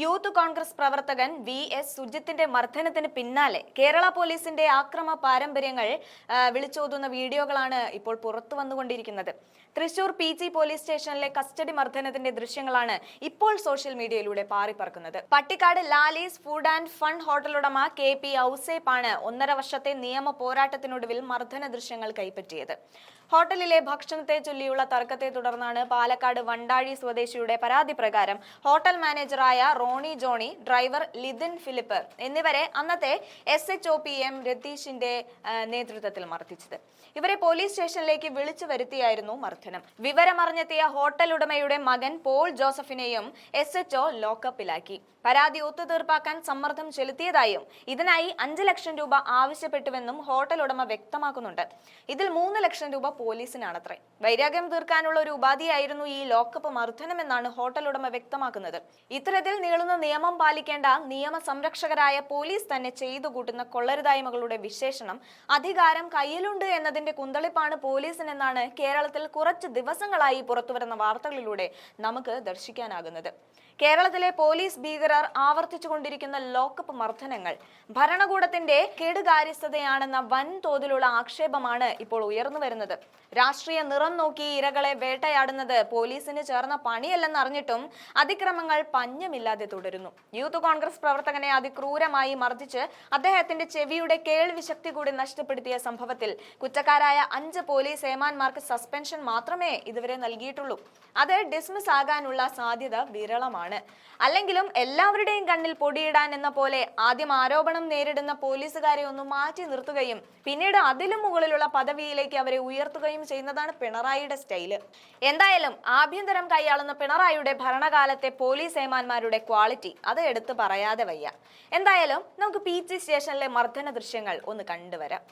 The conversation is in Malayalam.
യൂത്ത് കോൺഗ്രസ് പ്രവർത്തകൻ വി എസ് സുജിത്തിന്റെ മർദ്ദനത്തിന് പിന്നാലെ കേരള പോലീസിന്റെ ആക്രമ പാരമ്പര്യങ്ങൾ വിളിച്ചോതുന്ന വീഡിയോകളാണ് ഇപ്പോൾ പുറത്തു വന്നുകൊണ്ടിരിക്കുന്നത്. തൃശൂർ പി ജി പോലീസ് സ്റ്റേഷനിലെ കസ്റ്റഡി മർദ്ദനത്തിന്റെ ദൃശ്യങ്ങളാണ് ഇപ്പോൾ സോഷ്യൽ മീഡിയയിലൂടെ പാറിപ്പറക്കുന്നത്. Pattikkad Lalees food and fun ഉടമ കെ പി ഔസേപ്പാണ് ഒന്നര വർഷത്തെ നിയമ പോരാട്ടത്തിനൊടുവിൽ മർദ്ദന ദൃശ്യങ്ങൾ കൈപ്പറ്റിയത്. ഹോട്ടലിലെ ഭക്ഷണത്തെ ചൊല്ലിയുള്ള തർക്കത്തെ തുടർന്നാണ് പാലക്കാട് വണ്ടാഴി സ്വദേശിയുടെ പരാതി പ്രകാരം ഹോട്ടൽ മാനേജറായ റോണി ജോണി ഡ്രൈവർ ലിതിൻ ഫിലിപ്പ് എന്നിവരെ അന്നത്തെ S H O P M രതീഷിന്റെ നേതൃത്വത്തിൽ മർദ്ദിച്ചത്. ഇവരെ പോലീസ് സ്റ്റേഷനിലേക്ക് വിളിച്ചു വരുത്തിയായിരുന്നു മർദ്ദനം. വിവരമറിഞ്ഞെത്തിയ ഹോട്ടൽ ഉടമയുടെ മകൻ പോൾ ജോസഫിനെയും എസ് എച്ച് ഒ ലോക്കപ്പിലാക്കി. പരാതി ഒത്തുതീർപ്പാക്കാൻ സമ്മർദ്ദം ചെലുത്തിയതായും ഇതിനായി അഞ്ച് ലക്ഷം രൂപ ആവശ്യപ്പെട്ടുവെന്നും ഹോട്ടൽ ഉടമ വ്യക്തമാക്കുന്നുണ്ട്. ഇതിൽ മൂന്ന് ലക്ഷം രൂപ പോലീസിനാണത്രേ. വൈരാഗ്യം തീർക്കാനുള്ള ഒരു ഉപാധിയായിരുന്നു ഈ ലോക്കപ്പ് മർദ്ദനമെന്നാണ് ഹോട്ടൽ ഉടമ വ്യക്തമാക്കുന്നത്. ഇത്തരത്തിൽ നീളുന്ന നിയമം പാലിക്കേണ്ട നിയമ സംരക്ഷകരായ പോലീസ് തന്നെ ചെയ്തു കൂട്ടുന്ന കൊള്ളരുതായ്മകളുടെ വിശേഷണം അധികാരം കയ്യിലുണ്ട് എന്നതിന്റെ കുന്തളിപ്പാണ് പോലീസിനെന്നാണ് കേരളത്തിൽ കുറച്ച് ദിവസങ്ങളായി പുറത്തുവരുന്ന വാർത്തകളിലൂടെ നമുക്ക് ദർശിക്കാനാകുന്നത്. കേരളത്തിലെ പോലീസ് ഭീകരർ ആവർത്തിച്ചുകൊണ്ടിരിക്കുന്ന ലോക്കപ്പ് മർദ്ദനങ്ങൾ ഭരണകൂടത്തിന്റെ കേടുകാര്യസ്ഥതയാണെന്ന വൻതോതിലുള്ള ആക്ഷേപമാണ് ഇപ്പോൾ ഉയർന്നു വരുന്നത്. രാഷ്ട്രീയ നിറം നോക്കി ഇരകളെ വേട്ടയാടുന്നത് പോലീസിന് ചേർന്ന പണിയല്ലെന്നറിഞ്ഞിട്ടും അതിക്രമങ്ങൾ പഞ്ഞമില്ലാതെ തുടരുന്നു. യൂത്ത് കോൺഗ്രസ് പ്രവർത്തകനെ അതിക്രൂരമായി മർദ്ദിച്ച് അദ്ദേഹത്തിന്റെ ചെവിയുടെ കേൾവിശക്തി കൂടി നഷ്ടപ്പെടുത്തിയ സംഭവത്തിൽ കുറ്റക്കാരായ അഞ്ച് പോലീസ് ഏമാന്മാർക്ക് സസ്പെൻഷൻ മാത്രമേ ഇതുവരെ നൽകിയിട്ടുള്ളൂ. അത് ഡിസ്മിസ് ആകാനുള്ള സാധ്യത വിരളമാണ്. അല്ലെങ്കിലും എല്ലാവരുടെയും കണ്ണിൽ പൊടിയിടാൻ എന്ന പോലെ ആദ്യം ആരോപണം നേരിടുന്ന പോലീസുകാരെ ഒന്ന് മാറ്റി നിർത്തുകയും പിന്നീട് അതിലും മുകളിലുള്ള പദവിയിലേക്ക് അവരെ ഉയർത്തുകയും ചെയ്യുന്നതാണ് പിണറായിയുടെ സ്റ്റൈൽ. എന്തായാലും ആഭ്യന്തരം കൈയാളുന്ന പിണറായിയുടെ ഭരണകാലത്തെ പോലീസ് ഏമാന്മാരുടെ ക്വാളിറ്റി അത് എടുത്ത് പറയാതെ വയ്യ. എന്തായാലും നമുക്ക് പി ജി സ്റ്റേഷനിലെ മർദ്ദന ദൃശ്യങ്ങൾ ഒന്ന് കണ്ടുവരാം.